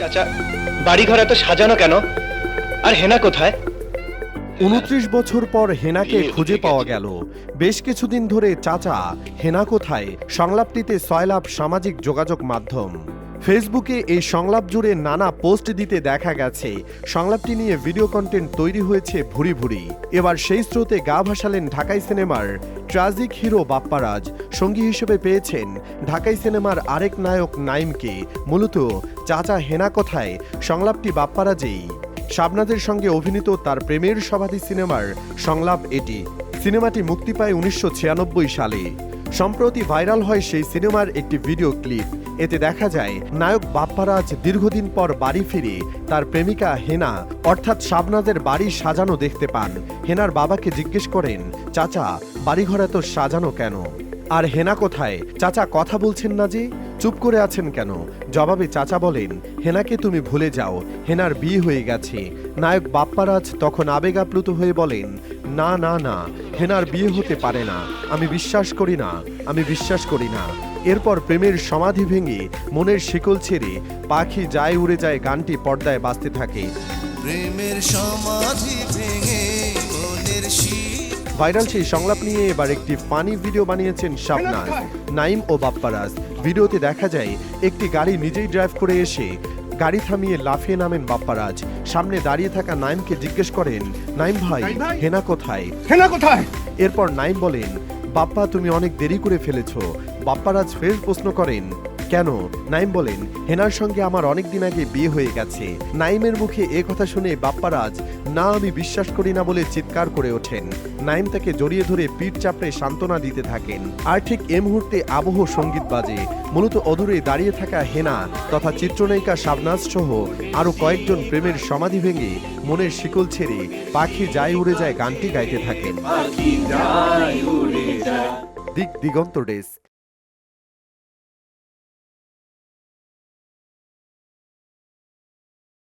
চাচা বাড়িঘর এত সাজানো কেন? আর হেনা কোথায়? উনত্রিশ বছর পর হেনাকে খুঁজে পাওয়া গেল। বেশ কিছুদিন ধরে চাচা হেনা কোথায়? সংলাপটিতে সয়লাভ সামাজিক যোগাযোগ মাধ্যম। ফেসবুকে এই সংলাপ জুড়ে নানা পোস্ট দিতে দেখা গেছে। সংলাপটি নিয়ে ভিডিও কন্টেন্ট তৈরি হয়েছে ভুরি ভুরি। এবার সেই স্রোতে গা ভাসালেন ঢাকাই সিনেমার ট্রাজিক হিরো বাপ্পারাজ। সঙ্গী হিসেবে পেয়েছেন ঢাকাই সিনেমার আরেক নায়ক নাইমকে। মূলত চাচা হেনা কথায় সংলাপটি বাপ্পারাজেই। শাবনাজের সঙ্গে অভিনীত তার প্রেমের সভাধি সিনেমার সংলাপ এটি। সিনেমাটি মুক্তি পায় উনিশশো ছিয়ানব্বই সালে। সম্প্রতি ভাইরাল হয় সেই সিনেমার একটি ভিডিও ক্লিপ। এতে দেখা যায়, নায়ক বাপ্পারাজ দীর্ঘদিন পর বাড়ি ফিরে, তার প্রেমিকা হেনা, অর্থাৎ শাবনাজের বাড়ি সাজানো দেখতে পান। হেনার বাবাকে জিজ্ঞেস করেন, চাচা, বাড়িঘর এত সাজানো কেন? আর হেনা কোথায়, চাচা, কথা বলছেন না যে? চুপ করে আছেন কেন? জবাবে চাচা বলেন, হেনাকে তুমি ভুলে যাও, হেনার বিয়ে হয়ে গেছে। নায়ক বাপ্পারাজ তখন আবেগ আপ্লুত হয়ে বলেন, না না না, হেনার বিয়ে হতে পারে না। আমি বিশ্বাস করি না, আমি বিশ্বাস করি না। এরপর প্রেমের সমাধি ভেঙে মনের শিকল ছেড়ে পাখি যায় উড়ে যায় গানটি পর্দায় বাজতে থাকে। প্রেমের সমাধি ভেঙে ভাইরাল সেই সংলাপ নিয়ে এবার একটি ফানি ভিডিও বানিয়েছেন শাবনাজ নাইম ও বাপ্পারাজ। ভিডিওতে দেখা যায় একটি গাড়ি নিজেই ড্রাইভ করে এসে গাড়ি থামিয়ে লাফিয়ে নামেন বাপ্পারাজ। সামনে দাঁড়িয়ে থাকা নাইমকে জিজ্ঞেস করেন নাইম ভাই? হেনা কোথায়? হেনা কোথায়? এরপর নাইম বলেন বাপ্পা তুমি অনেক দেরি করে ফেলেছ। বাপ্পারাজ ফের প্রশ্ন করেন কেন? নাইম বলেন হেনার সঙ্গে আমার অনেক দিন আগে বিয়ে হয়ে গেছে। নাইমের মুখে এ কথা শুনে বাপ্পারাজ না আমি বিশ্বাস করি না বলে চিৎকার করে ওঠেন। নাইম তাকে জড়িয়ে ধরে পিঠ চাপড়ে সান্ত্বনা দিতে থাকেন। আর ঠিক এ মুহূর্তে আবহ সংগীত বাজে। মূলত অদূরে দাঁড়িয়ে থাকা হেনা তথা চিত্রনায়িকা শাবনাজ সহ আরও কয়েকজন প্রেমের সমাধি ভেঙে মনের শিকল ছেড়ে পাখি যায় উড়ে যায় গানটি গাইতে থাকেন। দিক দিগন্ত ডেস্ক।